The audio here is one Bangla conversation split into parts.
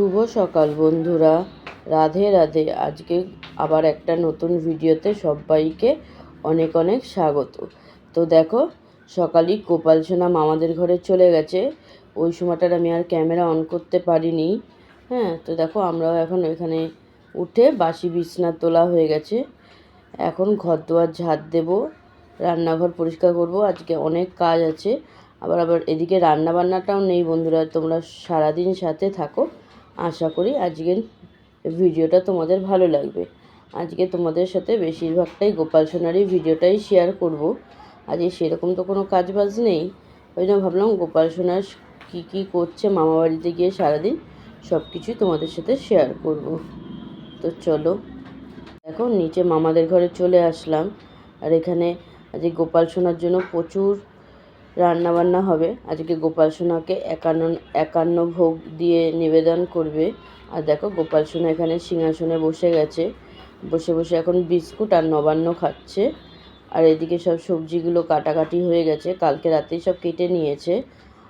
শুভ সকাল, বন্ধুরা। রাধে রাধে। আজকে আবার একটা নতুন ভিডিওতে সবাইকে অনেক অনেক স্বাগত। তো দেখো, সকালই গোপাল সোনা মামাদের ঘরে চলে গেছে। ওই সময়টার আমি আর ক্যামেরা অন করতে পারিনি। হ্যাঁ তো দেখো, আমরাও এখন এখানে উঠে বাসি বিছনা তোলা হয়ে গেছে। এখন ঘর দুয়ার ঝাড় দেবো, রান্নাঘর পরিষ্কার করব। আজকে অনেক কাজ আছে। আবার আবার এদিকে রান্না বান্নাটাও নেই, বন্ধুরা। তোমরা সারাদিন সাথে থাকো। আশা করি আজকের ভিডিওটা তোমাদের ভালো লাগবে। আজকে তোমাদের সাথে বেশিরভাগটাই গোপাল সোনারই ভিডিওটাই শেয়ার করব। আজকে সেরকম তো কোনো কাজ বাজ নেই। ওই জন্য ভাবলাম গোপাল সোনার কী কী করছে, মামা বাড়িতে গিয়ে সারাদিন সব কিছুই তোমাদের সাথে শেয়ার করব। তো চলো, দেখো নিচে মামাদের ঘরে চলে আসলাম। আর এখানে আজকে গোপাল সোনার জন্য প্রচুর রান্না বান্না হবে। আজকে গোপাল সোনাকে একান্ন একান্ন ভোগ দিয়ে নিবেদন করবে। আর দেখো, গোপাল সোনা এখানে সিংহাসনে বসে গেছে। বসে বসে এখন বিস্কুট আর নবান্ন খাচ্ছে। আর এদিকে সব সবজিগুলো কাটাকাটি হয়ে গেছে। কালকে রাতেই সব কেটে নিয়েছে।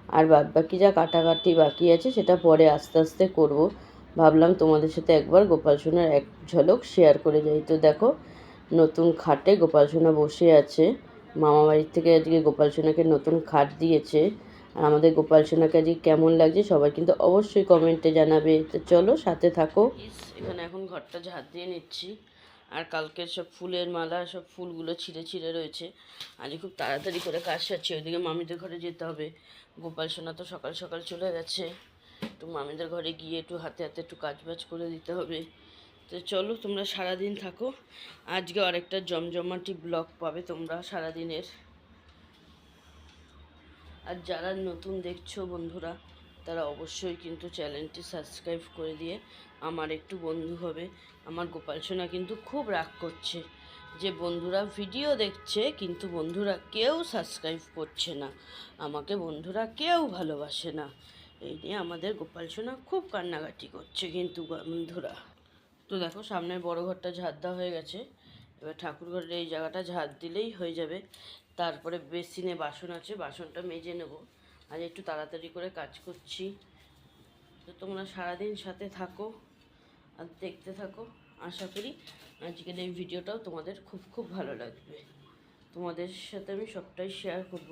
আর বাদ বাকি যা কাটাকাটি বাকি আছে, সেটা পরে আস্তে আস্তে করব। ভাবলাম তোমাদের সাথে একবার গোপাল সোনার এক ঝলক শেয়ার করে যাই তো দেখো, নতুন খাটে গোপাল সোনা বসে আছে। মামা বাড়ির থেকে আজকে গোপাল সোনাকে নতুন খাট দিয়েছে। আর আমাদের গোপাল সোনাকে আজকে কেমন লাগছে সবাই কিন্তু অবশ্যই কমেন্টে জানাবে। তো চলো সাথে থাকো। এখানে এখন ঘরটা ঝাড় দিয়ে নিচ্ছি। আর কালকের সব ফুলের মালা, সব ফুলগুলো ছিঁড়ে ছিঁড়ে রয়েছে। আজকে খুব তাড়াতাড়ি করে কাজ সারছি, ওইদিকে মামিদের ঘরে যেতে হবে। গোপাল সোনা তো সকাল সকাল চলে গেছে। একটু মামিদের ঘরে গিয়ে একটু হাতে হাতে একটু কাজ বাজ করে দিতে হবে। তো চলো তোমরা সারাদিন থাকো। আজকে আরেকটা জমজমাটি ব্লগ পাবে তোমরা সারাদিনের। আর যারা নতুন দেখছ বন্ধুরা, তারা অবশ্যই কিন্তু চ্যানেলটি সাবস্ক্রাইব করে দিয়ে আমার একটু বন্ধু হবে। আমার গোপাল সোনা কিন্তু খুব রাগ করছে যে বন্ধুরা ভিডিও দেখছে, কিন্তু বন্ধুরা কেউ সাবস্ক্রাইব করছে না। আমাকে বন্ধুরা কেউ ভালোবাসে না। এই নিয়ে আমাদের গোপাল সোনা খুব কান্নাকাটি করছে কিন্তু বন্ধুরা। তো দেখো সামনের বড় ঘরটা ঝাড় দেওয়া হয়ে গেছে। এবার ঠাকুর ঘরের এই জায়গাটা ঝাড় দিলেই হয়ে যাবে। তারপরে বেসিনে বাসন আছে, বাসনটা মেজে নেব। আজ একটু তাড়াতাড়ি করে কাজ করছি। তো তোমরা সারাদিন সাথে থাকো আর দেখতে থাকো। আশা করি আজকের এই ভিডিওটাও তোমাদের খুব খুব ভালো লাগবে। তোমাদের সাথে আমি সবটাই শেয়ার করব।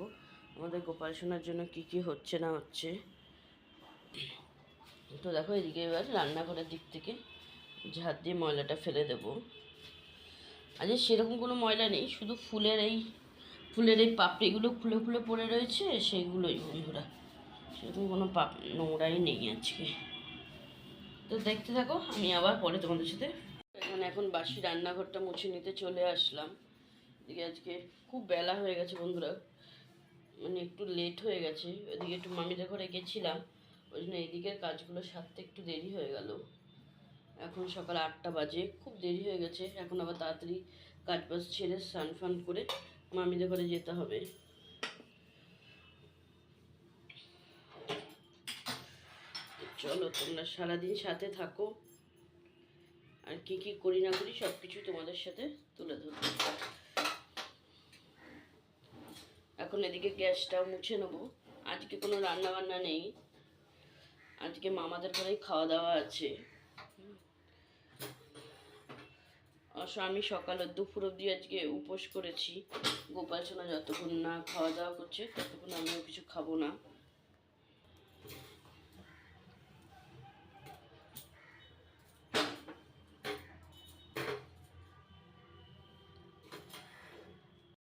আমাদের গোপাল সোনার জন্য কি কি হচ্ছে না হচ্ছে। তো দেখো, এদিকে এবার রান্নাঘরের দিক থেকে ঝাড় দিয়ে ময়লাটা ফেলে দেব। আজ সেরকম কোনো ময়লা নেই, শুধু ফুলের এই ফুলের এই পাপড়িগুলো খুলে খুলে পড়ে রয়েছে, সেইগুলোই বন্ধুরা। সেরকম কোনো পাপ, নোংরাই নেই আজকে। তো দেখতে থাকো, আমি আবার পরে তোমাদের সাথে এখন এখন বাসি রান্নাঘরটা মুছে নিতে চলে আসলাম। এদিকে আজকে খুব বেলা হয়ে গেছে বন্ধুরা। মানে একটু লেট হয়ে গেছে। ওইদিকে একটু মামিদের ঘরে গেছিলাম ওই জন্য এইদিকের কাজগুলো সারতে একটু দেরি হয়ে গেল। এখন সকাল আটটা বাজে, খুব দেরি হয়ে গেছে। এখন আবার তাড়াতাড়ি কাজ বাজ ছেড়ে স্নান ফান করে মামিদের ঘরে যেতে হবে। চলো, তোমরা সারাদিন সাথে থাকো। আর কি কি করি না করি সব কিছু তোমাদের সাথে তুলে ধরবো। এখন এদিকে গ্যাসটাও মুছে নেব। আজকে কোনো রান্না বান্না নেই। আজকে মামাদের ঘরেই খাওয়া দাওয়া আছে। আমি সকাল দুপুর অবধি আজকে উপোস করেছি। গোপাল সোনা যতক্ষণ না খাওয়া দাওয়া করছে, ততক্ষণ আমিও কিছু খাব না।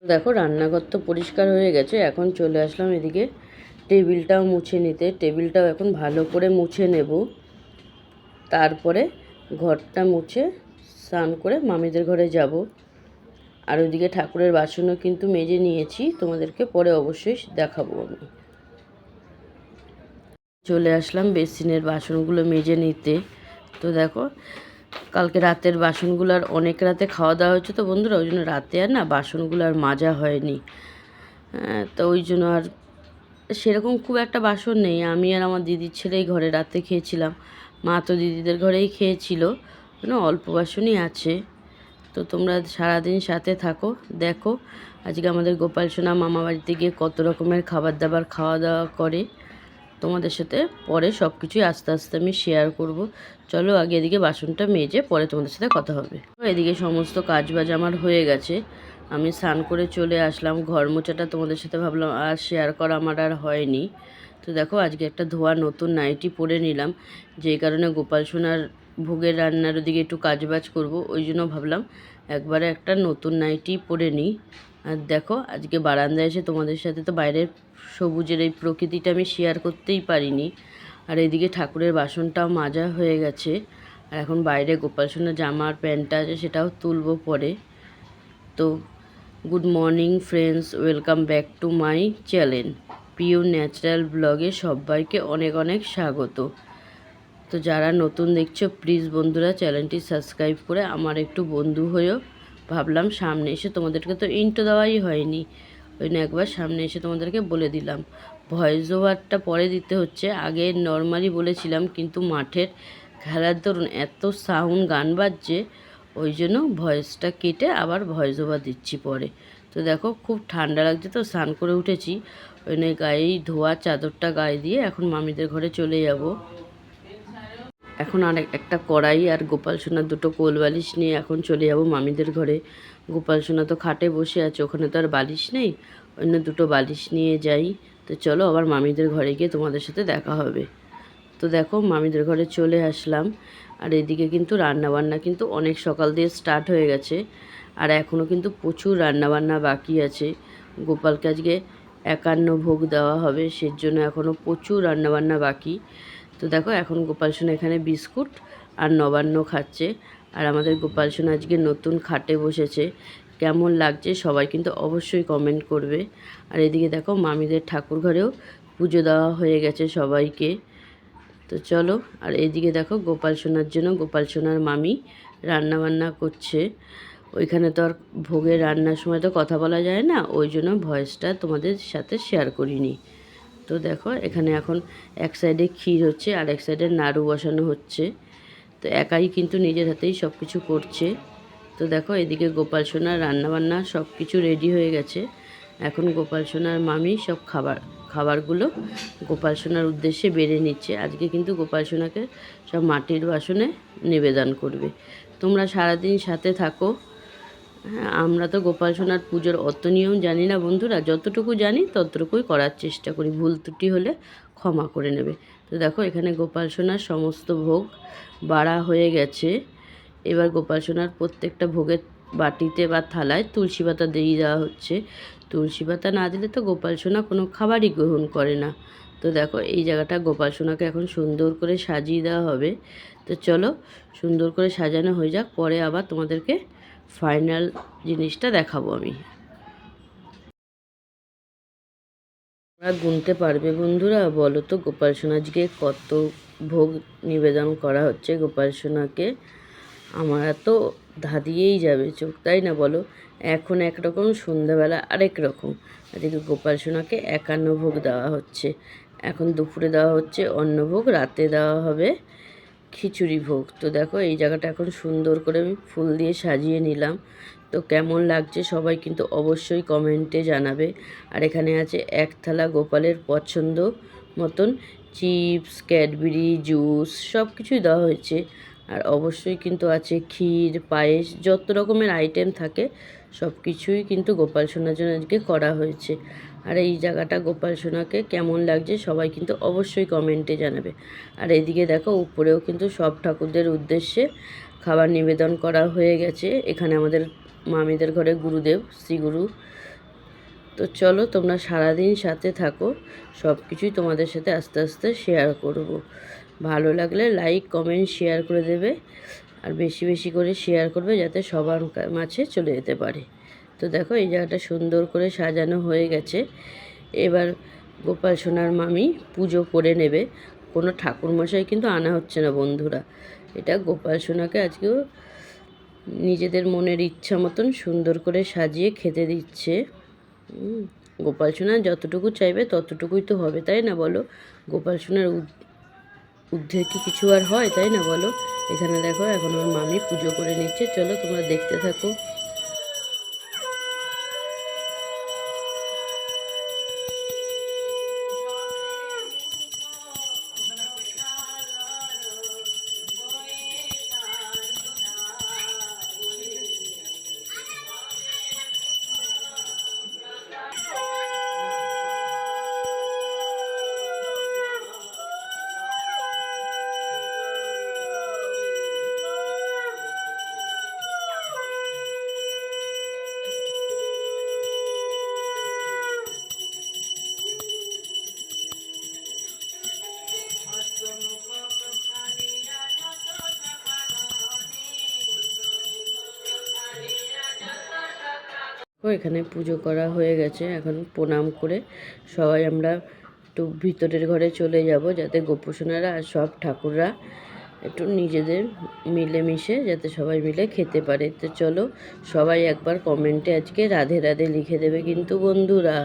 দেখো, রান্নাঘর তো পরিষ্কার হয়ে গেছে, এখন চলে আসলাম এদিকে। টেবিলটাও মুছে নিতে, টেবিলটাও এখন ভালো করে মুছে নেব। তারপরে ঘরটা মুছে স্নান করে মামিদের ঘরে যাব। আর ওইদিকে ঠাকুরের বাসনও কিন্তু মেজে নিয়েছি তোমাদেরকে পরে অবশ্যই দেখাবো আমি। চলে আসলাম বেসিনের বাসনগুলো মেজে নিতে। তো দেখো কালকে রাতের বাসনগুলো আর অনেক রাতে খাওয়া দাওয়া হচ্ছে তো বন্ধুরা ওই জন্য রাতে আর না বাসনগুলো আর মাজা হয়নি। হ্যাঁ, তো ওই জন্য আর সেরকম খুব একটা বাসন নেই। আমি আর আমার দিদির ছেলেই ঘরে রাতে খেয়েছিলাম। মা তো দিদিদের ঘরেই খেয়েছিল। না অল্প বাসনই আছে। তো তোমরা সারাদিন সাথে থাকো, দেখো। আজকে আমাদের গোপাল সোনা মামা বাড়িতে গিয়ে কত রকমের খাবার দাবার খাওয়া দাওয়া করে। তোমাদের সাথে পরে সব কিছুই আস্তে আস্তে আমি শেয়ার করব। চলো আগে এদিকে বাসনটা মেজে পরে তোমাদের সাথে কথা হবে। এদিকে সমস্ত কাজ বাজ আমার হয়ে গেছে। আমি স্নান করে চলে আসলাম, ঘর মোছাটা তোমাদের সাথে ভাবলাম আর শেয়ার করা আমার আর হয়নি। তো দেখো আজকে একটা ধোয়া নতুন নাইটি পরে নিলাম। যেই কারণে গোপাল সোনার ভোগের রান্নার ওদিকে একটু কাজবাজ করব, ওই জন্য ভাবলাম একবারে একটা নতুন নাইটি পরে নিই। আর দেখো, আজকে বারান্দায় এসে তোমাদের সাথে তো বাইরের সবুজের এই প্রকৃতিটা আমি শেয়ার করতেই পারিনি। আর এদিকে ঠাকুরের বাসনটাও মাজা হয়ে গেছে। আর এখন বাইরে গোপাল সোনার জামার প্যান্টটা আছে, সেটাও তুলবো পরে। তো good morning friends welcome back to my channel pure natural ব্লগে সবাইকে অনেক অনেক স্বাগত। তো যারা নতুন দেখছ প্লিজ বন্ধুরা চ্যানেলটি সাবস্ক্রাইব করে আমার একটু বন্ধু হয়েও ভাবলাম সামনে এসে তোমাদেরকে তো ইন্টো দেওয়াই হয়নি। ওই জন্য একবার সামনে এসে তোমাদেরকে বলে দিলাম। ভয়েস ওভারটা পরে দিতে হচ্ছে। আগে নর্মালি বলেছিলাম, কিন্তু মাঠের খেলার দরুন এত সাউন্ড গান বাজছে, ওই জন্য ভয়েসটা কেটে আবার ভয়েস ওভার দিচ্ছি পরে। তো দেখো, খুব ঠান্ডা লাগছে তো, স্নান করে উঠেছি। ওই গায়েই ধোয়া, চাদরটা গায়ে দিয়ে এখন মামিদের ঘরে চলে যাব। এখন আর একটা কড়াই আর গোপাল সোনার দুটো কোল বালিশ নিয়ে এখন চলে যাব মামিদের ঘরে। গোপাল সোনা তো খাটে বসে আছে, ওখানে তো আর বালিশ নেই। অন্য দুটো বালিশ নিয়ে যাই। তো চলো আবার মামিদের ঘরে গিয়ে তোমাদের সাথে দেখা হবে। তো দেখো মামিদের ঘরে চলে আসলাম। আর এদিকে কিন্তু রান্নাবান্না কিন্তু অনেক সকাল দিয়ে স্টার্ট হয়ে গেছে। আর এখনও কিন্তু প্রচুর রান্নাবান্না বাকি আছে। গোপালকে আজকে একান্ন ভোগ দেওয়া হবে সের জন্য এখনও প্রচুর রান্নাবান্না বাকি। তো দেখো, এখন গোপাল সোনা এখানে বিস্কুট আর নবান্ন খাচ্ছে। আর আমাদের গোপাল সোনা আজকে নতুন খাটে বসেছে। কেমন লাগছে সবাই কিন্তু অবশ্যই কমেন্ট করবে। আর এদিকে দেখো, মামিদের ঠাকুর ঘরেও পুজো দেওয়া হয়ে গেছে সবাইকে। তো চলো, আর এদিকে দেখো, গোপাল সোনার জন্য গোপাল সোনার মামি রান্না বান্না করছে। ওইখানে তো আর ভোগের রান্নার সময় তো কথা বলা যায় না, ওই জন্য ভয়েসটা তোমাদের সাথে শেয়ার করিনি। তো দেখো, এখানে এখন এক সাইডে ক্ষীর হচ্ছে আর এক সাইডে নাড়ু বসানো হচ্ছে। তো একাই কিন্তু নিজের হাতেই সব কিছু করছে। তো দেখো, এদিকে গোপাল সোনার রান্নাবান্না সব কিছু রেডি হয়ে গেছে। এখন গোপাল সোনার মামি সব খাবার, খাবারগুলো গোপাল সোনার উদ্দেশ্যে বেড়ে নিচ্ছে। আজকে কিন্তু গোপাল সোনাকে সব মাটির বাসনে নিবেদন করবে। তোমরা সারাদিন সাথে থাকো। হ্যাঁ আমরা তো গোপাল সোনার পুজোর অত নিয়ম জানি না বন্ধুরা। যতটুকু জানি ততটুকুই করার চেষ্টা করি। ভুল ত্রুটি হলে ক্ষমা করে নেবে। তো দেখো, এখানে গোপাল সোনার সমস্ত ভোগ বাড়া হয়ে গেছে। এবার গোপাল সোনার প্রত্যেকটা ভোগের বাটিতে বা থালায় তুলসী পাতা দিয়ে দেওয়া হচ্ছে। তুলসী পাতা না দিলে তো গোপাল সোনা কোনো খাবারই গ্রহণ করে না। তো দেখো, এই জায়গাটা গোপাল সোনাকে এখন সুন্দর করে সাজিয়ে দেওয়া হবে। তো চলো, সুন্দর করে সাজানো হয়ে যাক। পরে আবার তোমাদেরকে ফাইনাল জিনিসটা দেখাবো আমি। তোমরা গুনতে পারবে বন্ধুরা, বলো তো গোপাল সোনাজকে কত ভোগ নিবেদন করা হচ্ছে? গোপাল সোনাকে আমার তো ধাঁধিয়েই যাবে চোখ, তাই না বলো? এখন একরকম, সন্ধ্যাবেলা আরেক রকম। আজকে গোপাল সোনাকে একান্ন ভোগ দেওয়া হচ্ছে। এখন দুপুরে দেওয়া হচ্ছে অন্নভোগ রাতে দেওয়া হবে খিচুড়ি ভোগ তো দেখো, এই জায়গাটা এখন সুন্দর করে আমি ফুল দিয়ে সাজিয়ে নিলাম। তো কেমন লাগছে সবাই কিন্তু অবশ্যই কমেন্টে জানাবে। আর এখানে আছে এক থালা গোপালের পছন্দ মতন চিপস, ক্যাডবেরি, জুস সব কিছুই দেওয়া হয়েছে। আর অবশ্যই কিন্তু আছে ক্ষীর, পায়েস, যত রকমের আইটেম থাকে সব কিছুই কিন্তু গোপাল সোনার জন্য আজকে করা হয়েছে। আর এই জায়গাটা গোপাল সোনাকে কেমন লাগছে সবাই কিন্তু অবশ্যই কমেন্টে জানাবে। আর এদিকে দেখো, উপরেও কিন্তু সব ঠাকুরদের উদ্দেশ্যে খাবার নিবেদন করা হয়ে গেছে। এখানে আমাদের মামিদের ঘরে গুরুদেব, শ্রীগুরু। তো চলো, তোমরা সারাদিন সাথে থাকো। সব কিছুই তোমাদের সাথে আস্তে আস্তে শেয়ার করব। ভালো লাগলে লাইক কমেন্ট শেয়ার করে দেবে। আর বেশি বেশি করে শেয়ার করবে যাতে সবার মাঝে চলে যেতে পারে। তো দেখো, এই জায়গাটা সুন্দর করে সাজানো হয়ে গেছে। এবার গোপাল সোনার মামি পুজো করে নেবে। কোনো ঠাকুরমশাই কিন্তু আনা হচ্ছে না, বন্ধুরা। এটা গোপাল সোনাকে আজকেও নিজেদের মনের ইচ্ছা মতন সুন্দর করে সাজিয়ে খেতে দিচ্ছে। গোপাল সোনা যতটুকু চাইবে ততটুকুই তো হবে, তাই না বলো? গোপাল সোনার ঊর্ধ্বে কি কিছু আর হয়, তাই না বলো? এখানে দেখো, এখন আমার মামি পুজো করে নিচ্ছে। চলো তোমরা দেখতে থাকো। এখানে পুজো করা হয়ে গেছে। এখন প্রণাম করে সবাই আমরা একটু ভিতরের ঘরে চলে যাব যাতে গোপুসোনারা আর সব ঠাকুররা একটু নিজেদের মিলেমিশে যাতে সবাই মিলে খেতে পারে। তো চলো সবাই একবার কমেন্টে আজকে রাধে রাধে লিখে দেবে কিন্তু বন্ধুরা।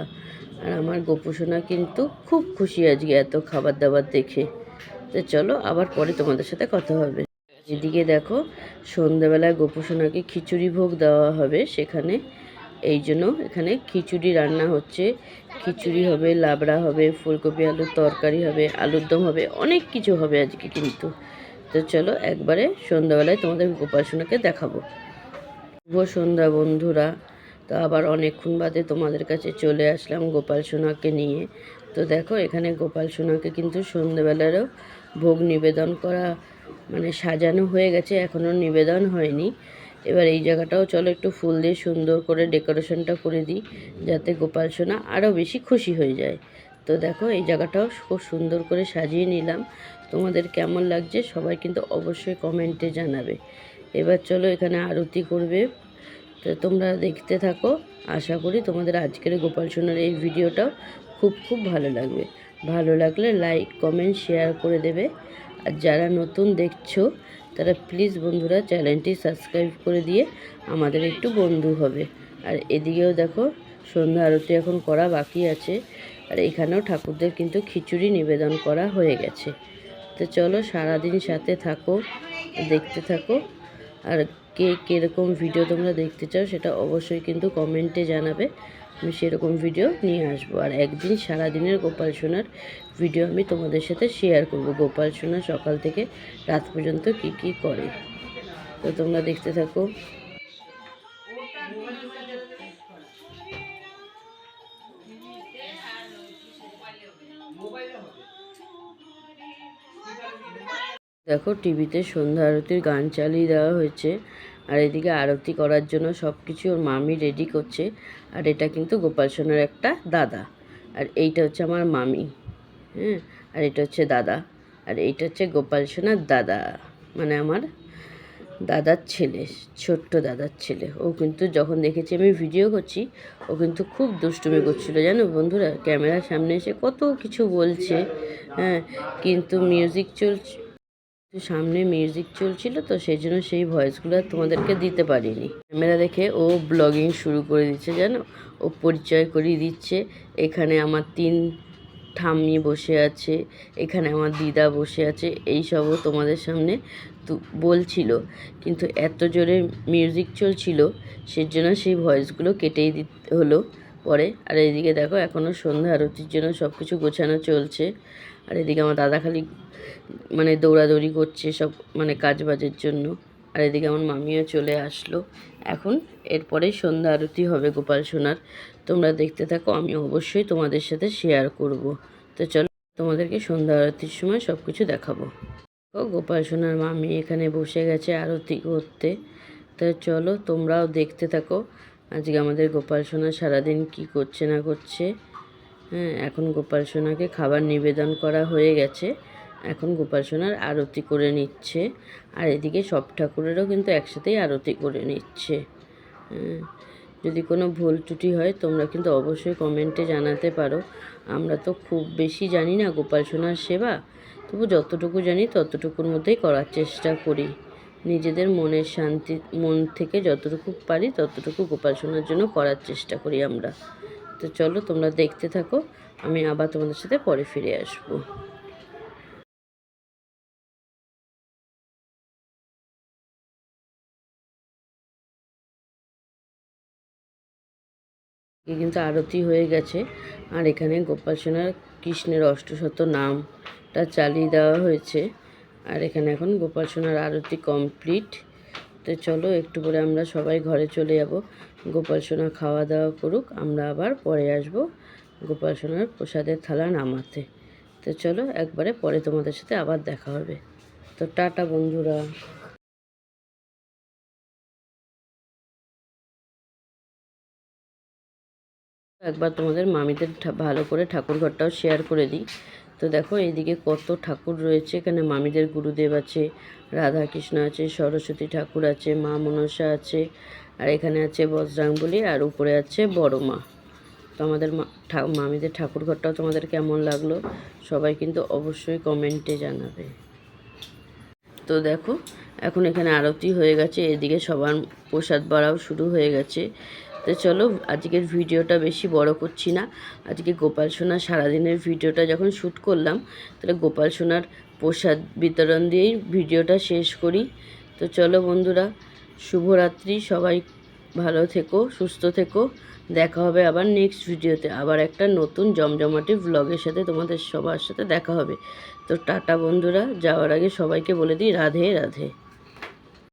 আর আমার গোপুসোনা কিন্তু খুব খুশি আজকে এত খাবার দাবার দেখে। তো চলো আবার পরে তোমাদের সাথে কথা হবে। এদিকে দেখো সন্ধ্যাবেলায় গোপুসোনাকে খিচুড়ি ভোগ দেওয়া হবে সেখানে। এই জন্য এখানে খিচুড়ি রান্না হচ্ছে। খিচুড়ি হবে, লাবড়া হবে, ফুলকপি, আলুর তরকারি হবে, আলুর দম হবে, অনেক কিছু হবে আজকে কিন্তু। তো চলো একবারে সন্ধ্যাবেলায় তোমাদের গোপাল সোনাকে দেখাবো। শুভ সন্ধ্যা বন্ধুরা। তো আবার অনেকক্ষণ বাদে তোমাদের কাছে চলে আসলাম গোপাল সোনাকে নিয়ে। তো দেখো এখানে গোপাল সোনাকে কিন্তু সন্ধ্যেবেলারও ভোগ নিবেদন করা মানে সাজানো হয়ে গেছে, এখনও নিবেদন হয়নি। এবার এই জায়গাটাও চলো একটু ফুল দিয়ে সুন্দর করে ডেকোরেশনটা করে দিই, যাতে গোপাল সোনা আরও বেশি খুশি হয়ে যায়। তো দেখো, এই জায়গাটাও খুব সুন্দর করে সাজিয়ে নিলাম। তোমাদের কেমন লাগছে সবাই কিন্তু অবশ্যই কমেন্টে জানাবে। এবার চলো এখানে আরতি করবে। তো তোমরা দেখতে থাকো, আশা করি তোমাদের আজকের গোপাল সোনার এই ভিডিওটাও খুব খুব ভালো লাগবে। ভালো লাগলে লাইক, কমেন্ট, শেয়ার করে দেবে। আর যারা নতুন দেখছ তারা প্লিজ বন্ধুরা চ্যানেলটি সাবস্ক্রাইব করে দিয়ে আমাদের একটু বন্ধু হবে। আর এদিকেও দেখো, সন্ধ্যা আরতি এখন করা বাকি আছে। আর এখানেও ঠাকুরদের কিন্তু খিচুড়ি নিবেদন করা হয়ে গেছে। তো চলো সারাদিন সাথে থাকো, দেখতে থাকো। আর কে কীরকম ভিডিও তোমরা দেখতে চাও সেটা অবশ্যই কিন্তু কমেন্টে জানাবে। আমি সেরকম ভিডিও নিয়ে আসব। আর একদিন সারাদিনের গোপাল সোনার ভিডিও আমি তোমাদের সাথে শেয়ার করব। গোপাল সোনা সকাল থেকে রাত পর্যন্ত কি কি করে? তো তোমরা দেখতে থাকো। দেখো টিভিতে সন্ধ্যা আরতির গান চালিয়ে দেওয়া হয়েছে। আর এদিকে আরতি করার জন্য সব কিছু ওর মামি রেডি করছে। আর এটা কিন্তু গোপাল সোনার একটা দাদা। আর এইটা হচ্ছে আমার মামি। হ্যাঁ আর এটা হচ্ছে দাদা। আর এইটা হচ্ছে গোপাল সোনার দাদা। মানে আমার দাদার ছেলে, ছোট্ট দাদার ছেলে। ও কিন্তু যখন দেখেছি আমি ভিডিও করছি, ও কিন্তু খুব দুষ্টুমি করছিল। জানো বন্ধুরা, ক্যামেরার সামনে এসে কত কিছু বলছে হ্যাঁ কিন্তু মিউজিক চলছে সামনে মিউজিক চলছিল তো সেই জন্য সেই ভয়েসগুলো তোমাদেরকে দিতে পারিনি। ক্যামেরা দেখে ও ব্লগিং শুরু করে দিচ্ছে, জানো? ও পরিচয় করিয়ে দিচ্ছে। এখানে আমার তিন ঠাম্মি বসে আছে, এখানে আমার দিদা বসে আছে, এই সবও তোমাদের সামনে তো, বলছিল। কিন্তু এত জোরে মিউজিক চলছিল, সেজন্য সেই ভয়েসগুলো কেটেই দিতে, হলো পরে। আর এদিকে দেখো এখনও সন্ধ্যা, আরতির জন্য সব কিছু গোছানো চলছে। আর এদিকে আমার দাদা খালি মানে দৌড়াদৌড়ি করছে সব মানে কাজ বাজের জন্য। আর এদিকে আমার মামিও চলে আসলো। এখন এরপরেই সন্ধ্যা, আরতি হবে গোপাল সোনার। তোমরা দেখতে থাকো আমি অবশ্যই তোমাদের সাথে শেয়ার করব। তো চলো তোমাদেরকে সন্ধ্যা আরতির সময় সব কিছু দেখাবো। ও গোপাল সোনার মামি এখানে বসে গেছে আরতি করতে। তো চলো তোমরাও দেখতে থাকো আজকে আমাদের গোপাল সোনা সারাদিন কি করছে না করছে। হ্যাঁ এখন গোপাল সোনাকে খাবার নিবেদন করা হয়ে গেছে। এখন গোপাল সোনার আরতি করে নিচ্ছে আর এদিকে সব ঠাকুরেরও কিন্তু একসাথেই আরতি করে নিচ্ছে। হ্যাঁ, যদি কোনো ভুল ত্রুটি হয়, তোমরা কিন্তু অবশ্যই কমেন্টে জানাতে পারো। আমরা তো খুব বেশি জানি না গোপাল সোনার সেবা। তবু যতটুকু জানি, ততটুকুর মধ্যেই করার চেষ্টা করি। নিজেদের মনের শান্তি, মন থেকে যতটুকু পারি, ততটুকু গোপাল সোনার জন্য করার চেষ্টা করি আমরা। তো চলো তোমরা দেখতে থাকো, আমি আবার তোমাদের সাথে পরে ফিরে আসব। কিন্তু আরতি হয়ে গেছে। আর এখানে গোপাল সোনার কৃষ্ণের অষ্টশত নামটা চালিয়ে দেওয়া হয়েছে। আর এখানে এখন গোপাল সোনার আরতি কমপ্লিট। তো চলো একটু পরে আমরা সবাই ঘরে চলে যাব। গোপাল সোনা খাওয়া দাওয়া করুক, আমরা আবার পরে আসব গোপাল সোনার প্রসাদের থালা নামাতে। তো চলো একবারে পরে তোমাদের সাথে আবার দেখা হবে। তো টাটা বন্ধুরা। একবার তোমাদের মামিদের ভালো করে ঠাকুর ঘরটাও শেয়ার করে দিই। তো দেখো এইদিকে কত ঠাকুর রয়েছে, এখানে মামিদের গুরুদেব আছে রাধা কৃষ্ণ আছে, সরস্বতী ঠাকুর আছে, মা মনসা আছে, আর এখানে আছে বজরাংবলী আর উপরে আছে বড় মা। তো আমাদের মামিদের ঠাকুর ঘরটাও তোমাদের কেমন লাগল, সবাই কিন্তু অবশ্যই কমেন্টে জানাবে। তো দেখো, এখন এখানে আরতি হয়ে গেছে, এদিকে সবার প্রসাদ বাড়াও শুরু হয়ে গেছে। তো চলো, আজকের ভিডিওটা বেশি বড় করছি না। আজকে গোপাল সোনার সারাদিনের ভিডিওটা যখন শ্যুট করলাম, তাহলে গোপাল সোনার প্রসাদ বিতরণ দিয়েই ভিডিওটা শেষ করি। তো চলো বন্ধুরা, শুভরাত্রি, সবাই ভালো থেকো, সুস্থ থেকো। দেখা হবে আবার নেক্সট ভিডিওতে। আবার একটা নতুন জমজমাটি ভ্লগের সাথে তোমাদের সবার সাথে দেখা হবে। তো টাটা বন্ধুরা, যাওয়ার আগে সবাইকে বলে দিই রাধে রাধে।